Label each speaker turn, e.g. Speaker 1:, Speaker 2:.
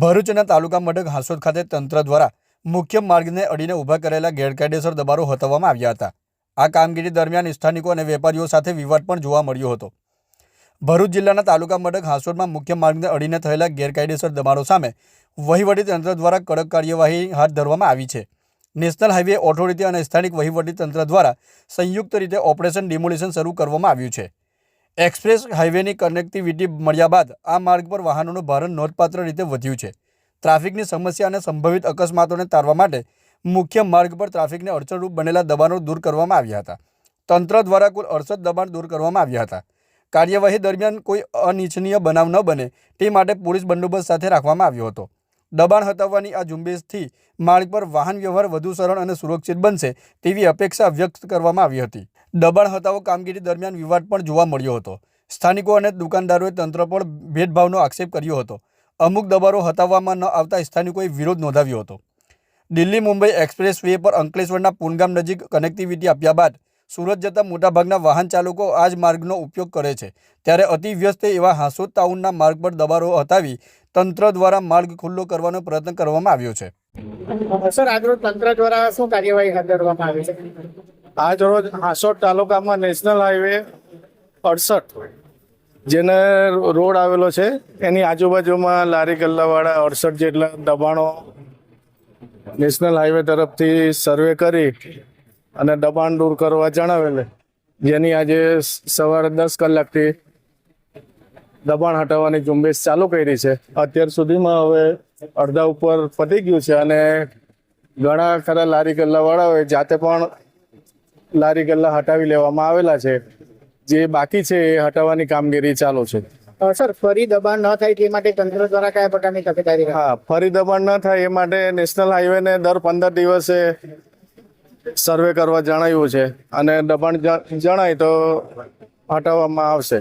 Speaker 1: ભરૂચના તાલુકા મઢક હાંસોદ ખાતે તંત્ર દ્વારા મુખ્ય માર્ગને અડીને ઊભા કરેલા ગેરકાયદેસર દબાણો હટાવવામાં આવ્યા હતા. આ કામગીરી દરમિયાન સ્થાનિકો અને વેપારીઓ સાથે વિવાદ પણ જોવા મળ્યો હતો. ભરૂચ જિલ્લાના તાલુકા મઢક હાંસોદમાં મુખ્ય માર્ગને અડીને થયેલા ગેરકાયદેસર દબાણો સામે વહીવટી તંત્ર દ્વારા કડક કાર્યવાહી હાથ ધરવામાં આવી છે. નેશનલ હાઈવે ઓથોરિટી અને સ્થાનિક વહીવટી તંત્ર દ્વારા સંયુક્ત રીતે ઓપરેશન ડિમોલિશન શરૂ કરવામાં આવ્યું છે. એક્સપ્રેસ હાઈવેની કનેક્ટિવિટી મળ્યા બાદ આ માર્ગ પર વાહનોનું ભારણ નોંધપાત્ર રીતે વધ્યું છે. ટ્રાફિકની સમસ્યા અને સંભવિત અકસ્માતોને ટાળવા માટે મુખ્ય માર્ગ પર ટ્રાફિકને અડચણરૂપ બનેલા દબાણો દૂર કરવામાં આવ્યા હતા. તંત્ર દ્વારા કુલ અડસઠ દબાણ દૂર કરવામાં આવ્યા હતા. કાર્યવાહી દરમિયાન કોઈ અનિચ્છનીય બનાવ ન બને તે માટે પોલીસ બંદોબસ્ત સાથે રાખવામાં આવ્યો હતો. દબાણ હટાવવાની આ ઝુંબેશથી માર્ગ પર વાહન વ્યવહાર વધુ સરળ અને સુરક્ષિત બનશે તેવી અપેક્ષા વ્યક્ત કરવામાં આવી હતી. દબાણ હટાવો કામગીરી દરમિયાન વિવાદ પણ જોવા મળ્યો હતો. સ્થાનિકો અને દુકાનદારોએ તંત્ર પર ભેદભાવનો આક્ષેપ કર્યો હતો. અમુક દબાણો હટાવવામાં ન આવતા સ્થાનિકોએ વિરોધ નોંધાવ્યો હતો. દિલ્હી મુંબઈ એક્સપ્રેસ વે પર અંકલેશ્વરના પૂનગામ નજીક કનેક્ટિવિટી આપ્યા બાદ સુરત જતા મોટાભાગના વાહન ચાલકો આ જ માર્ગનો ઉપયોગ કરે છે. ત્યારે અતિવ્યસ્ત એવા હાંસોદ ટાઉનના માર્ગ પર દબારો હટાવી તંત્ર દ્વારા માર્ગ ખુલ્લો કરવાનો પ્રયત્ન કરવામાં આવ્યો છે.
Speaker 2: સર આજરોજ તંત્ર દ્વારા શું કાર્યવાહી હાથ ધરવામાં આવી છે?
Speaker 3: આજ રોજ હાંસોદ તાલુકામાં નેશનલ હાઈવે અડસઠ જેને રોડ આવેલો છે, એની આજુબાજુમાં લારી ગલ્લાવાળા અડસઠ જેટલા દબાણો નેશનલ હાઈવે તરફથી સર્વે કરી અને દબાણ દૂર કરવા જણાવેલ, જેની આજે સવારે દસ કલાકથી દબાણ હટાવવાની ઝુંબેશ ચાલુ કરી છે. અત્યાર સુધીમાં હવે અડધા ઉપર પતી ગયું છે અને ઘણા ખરા લારી ગલ્લાવાળાઓએ જાતે પણ લારી ગલ્લા હટાવી લેવામાં આવેલા છે. જે બાકી છે એ હટાવવાની કામગીરી ચાલુ છે.
Speaker 2: સર ફરી દબાણ ન થાય તે માટે તંત્ર દ્વારા કયા પ્રકારની તકેદારી
Speaker 3: હા ફરી દબાણ ન થાય એ માટે નેશનલ હાઈવેને દર પંદર દિવસે સર્વે કરવા જણાવ્યું છે. અને દબાણ જણાય તો હટાવવામાં આવશે.